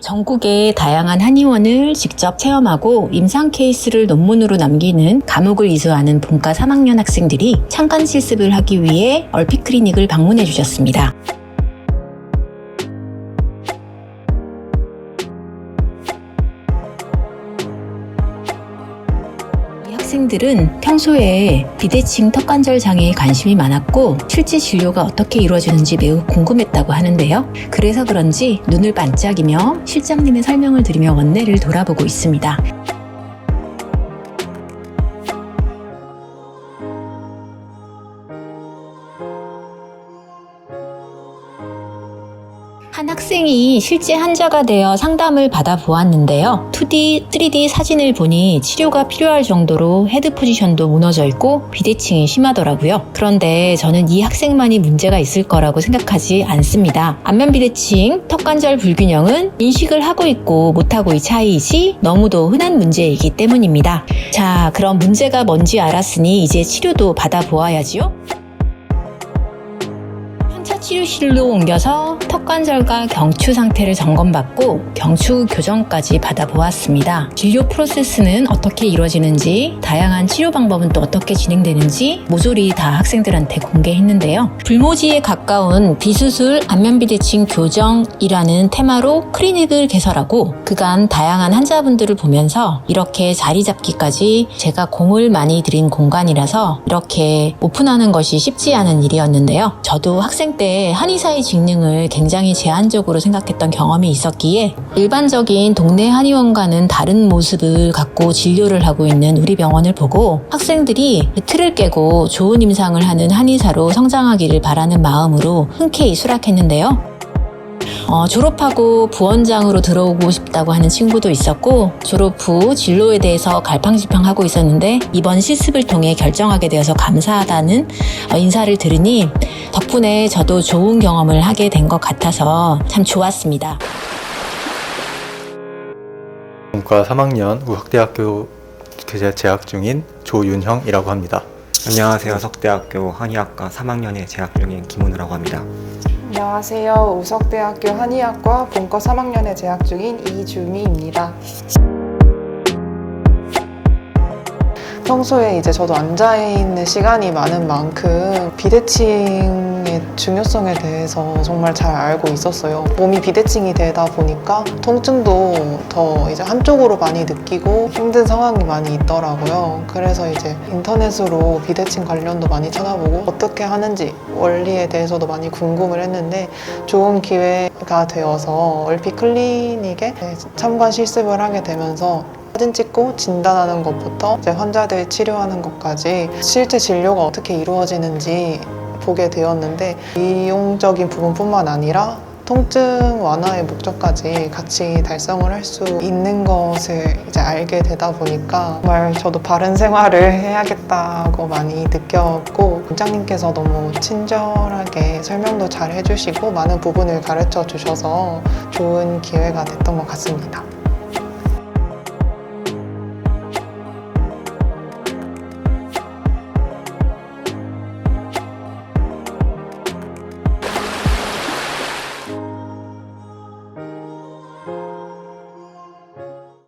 전국의 다양한 한의원을 직접 체험하고 임상 케이스를 논문으로 남기는 과목을 이수하는 본과 3학년 학생들이 창간 실습을 하기 위해 얼핏 클리닉을 방문해 주셨습니다. 학생들은 평소에 비대칭 턱관절 장애에 관심이 많았고 실제 진료가 어떻게 이루어지는지 매우 궁금했다고 하는데요. 그래서 그런지 눈을 반짝이며 실장님의 설명을 들으며 원내를 돌아보고 있습니다. 한 학생이 실제 환자가 되어 상담을 받아 보았는데요. 2D, 3D 사진을 보니 치료가 필요할 정도로 헤드 포지션도 무너져 있고 비대칭이 심하더라고요. 그런데 저는 이 학생만이 문제가 있을 거라고 생각하지 않습니다. 안면 비대칭, 턱관절 불균형은 인식을 하고 있고 못하고 의 차이이지 너무도 흔한 문제이기 때문입니다. 자, 그럼 문제가 뭔지 알았으니 이제 치료도 받아 보아야지요. 환자 치료실로 옮겨서 턱관절과 경추 상태를 점검받고 경추 교정까지 받아보았습니다. 진료 프로세스는 어떻게 이루어지는지, 다양한 치료 방법은 또 어떻게 진행되는지 모조리 다 학생들한테 공개했는데요. 불모지에 가까운 비수술 안면비대칭 교정이라는 테마로 클리닉을 개설하고 그간 다양한 환자분들을 보면서 이렇게 자리 잡기까지 제가 공을 많이 들인 공간이라서 이렇게 오픈하는 것이 쉽지 않은 일이었는데요. 저도 학생 때 한의사의 직능을 굉장히 제한적으로 생각했던 경험이 있었기에 일반적인 동네 한의원과는 다른 모습을 갖고 진료를 하고 있는 우리 병원을 보고 학생들이 틀을 깨고 좋은 임상을 하는 한의사로 성장하기를 바라는 마음으로 흔쾌히 수락했는데요. 어, 졸업하고 부원장으로 들어오고 싶다고 하는 친구도 있었고 졸업 후 진로에 대해서 갈팡질팡하고 있었는데 이번 실습을 통해 결정하게 되어서 감사하다는 어, 인사를 들으니 덕분에 저도 좋은 경험을 하게 된 것 같아서 참 좋았습니다. 본과 3학년 우석대학교 재- 재학 중인 조윤형이라고 합니다. 안녕하세요. 석대학교 한의학과 3학년에 재학 중인 김은우라고 합니다. 안녕하세요. 우석대학교 한의학과 본과 3학년에 재학 중인 이주미입니다. 평소에 이제 저도 앉아 있는 시간이 많은 만큼 비대칭 의 중요성에 대해서 정말 잘 알고 있었어요. 몸이 비대칭이 되다 보니까 통증도 더 이제 한쪽으로 많이 느끼고 힘든 상황이 많이 있더라고요. 그래서 이제 인터넷으로 비대칭 관련도 많이 찾아보고 어떻게 하는지 원리에 대해서도 많이 궁금을 했는데 좋은 기회가 되어서 얼핏 클리닉에 참관 실습을 하게 되면서 사진 찍고 진단하는 것부터 이제 환자들 치료하는 것까지 실제 진료가 어떻게 이루어지는지 보게 되었는데 이용적인 부분뿐만 아니라 통증 완화의 목적까지 같이 달성을 할 수 있는 것을 이제 알게 되다 보니까 정말 저도 바른 생활을 해야겠다고 많이 느꼈고 원장님께서 너무 친절하게 설명도 잘 해주시고 많은 부분을 가르쳐 주셔서 좋은 기회가 됐던 것 같습니다.